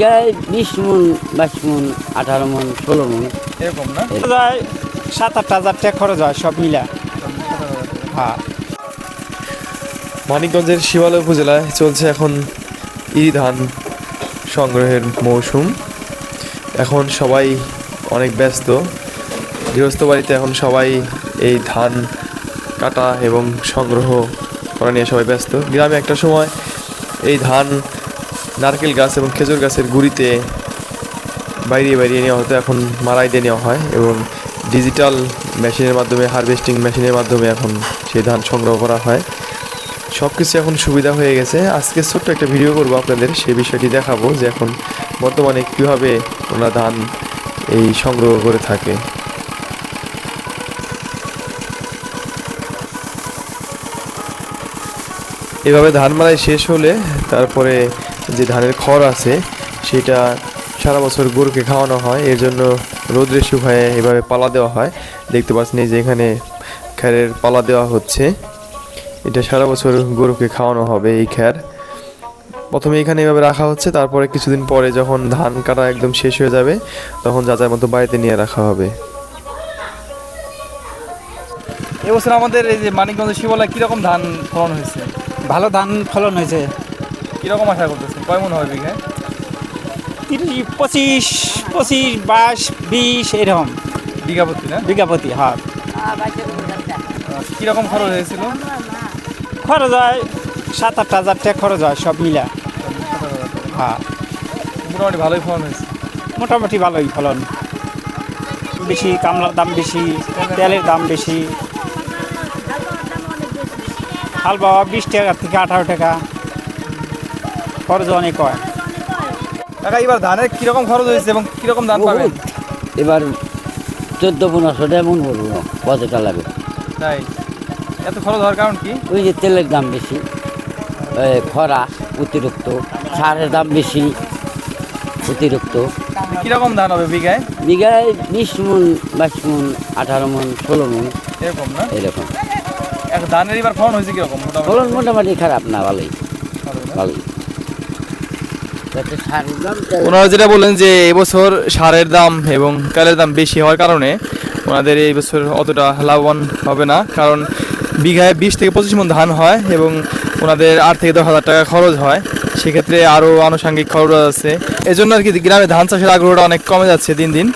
বিঘায় বিশ মন বাইশ মন আঠারো মন ষোলো মন। এরকম না? যায় সাত আট হাজার টাকা খরচ হয় সব মিলা। হ্যাঁ। মানিকগঞ্জের শিবালয় উপজেলায় চলছে এখন ই ধান সংগ্রহের মৌসুম। এখন সবাই অনেক ব্যস্ত। গৃহস্থ বাড়িতে এখন সবাই এই ধান কাটা এবং সংগ্রহ করা নিয়ে সবাই ব্যস্ত। গ্রামে একটা সময় এই ধান নারকেল গাছ এবং খেজুর গাছের গুড়িতে বাইরে বাইরিয়ে নেওয়া হতো, এখন মারাই দিয়ে নেওয়া হয় এবং ডিজিটাল মেশিনের মাধ্যমে, হারভেস্টিং মেশিনের মাধ্যমে এখন সেই ধান সংগ্রহ করা হয়। সব কিছু এখন সুবিধা হয়ে গেছে। আজকে ছোট্ট একটা ভিডিও করব আপনাদের, সেই বিষয়টি দেখাবো যে এখন বর্তমানে কীভাবে ওনারা ধান এই সংগ্রহ করে থাকে। এভাবে ধান মারাই শেষ হলে তারপরে যে ধানের খড় আছে সেটা সারা বছর গরুকে খাওয়ানো হয়। এর জন্য রোদ্রে শুকায় এভাবে পালা দেওয়া হয়। দেখতে পাচ্ছেন এই যে এখানে খ্যারের পালা দেওয়া হচ্ছে। এটা সারা বছর গরুকে খাওয়ানো হবে এই খ্যার প্রথমে এখানে এভাবে রাখা হচ্ছে তারপরে কিছুদিন পরে যখন ধান কাটা একদম শেষ হয়ে যাবে তখন যা যার মতো বাড়িতে নিয়ে রাখা হবে। এবছর আমাদের এই যে মানিকগঞ্জ শিবালয় কীরকম ধান ফলন হয়েছে? ভালো ধান ফলন হয়েছে। কীরকম আশা করতেছেন? কয় মন হবে বিঘায় তিরিশ পঁচিশ পঁচিশ বাইশ বিশ এরকম। বিঘা প্রতি না? বিঘা প্রতি হ্যাঁ। কীরকম খরচ হয়েছিল? খরচ হয় সাত আট হাজার টাকা খরচ হয় সব মিলা। হ্যাঁ। মোটামুটি ভালোই ফলন হয়েছে। মোটামুটি ভালোই ফলন। বেশি কামলার দাম বেশি তেলের দাম বেশি। হাল বাবা বিশ টাকা থেকে আঠারো টাকা। খরচ অনেক হয়। কাকা এবার ধানের কীরকম খরচ হয়েছে এবং কীরকম ধান পাবেন? এবার চোদ্দ পনেরোশো টাকা মন বলব কতটা লাগে তাই? এত খরচ হওয়ার কারণ কি? ওই যে তেলের দাম বেশি খরা অতিরিক্ত সারের দাম বেশি অতিরিক্ত। কীরকম ধান হবে বিঘায়? বিঘায় বিশ মন বাইশ মন আঠারো মন ষোলো মন। এরকম না? এরকম। এক ধানের এবার ফলন হয়েছে কীরকম? মোটামুটি? ফলন মোটামুটি খারাপ না ভালোই। ভালোই না? ভালোই তাতে সারের দাম তেলের ওনারা যেটা বললেন যে এবছর সারের দাম এবং কালের দাম বেশি হওয়ার কারণে ওনাদের এই বছর অতটা লাভবান হবে না, কারণ বিঘায় বিশ থেকে পঁচিশ মন ধান হয় এবং ওনাদের আট থেকে দশ হাজার টাকা খরচ হয়। সেক্ষেত্রে আরও আনুষঙ্গিক খরচ আছে। এজন্য আর কি গ্রামে ধান চাষের আগ্রহটা অনেক কমে যাচ্ছে দিন দিন।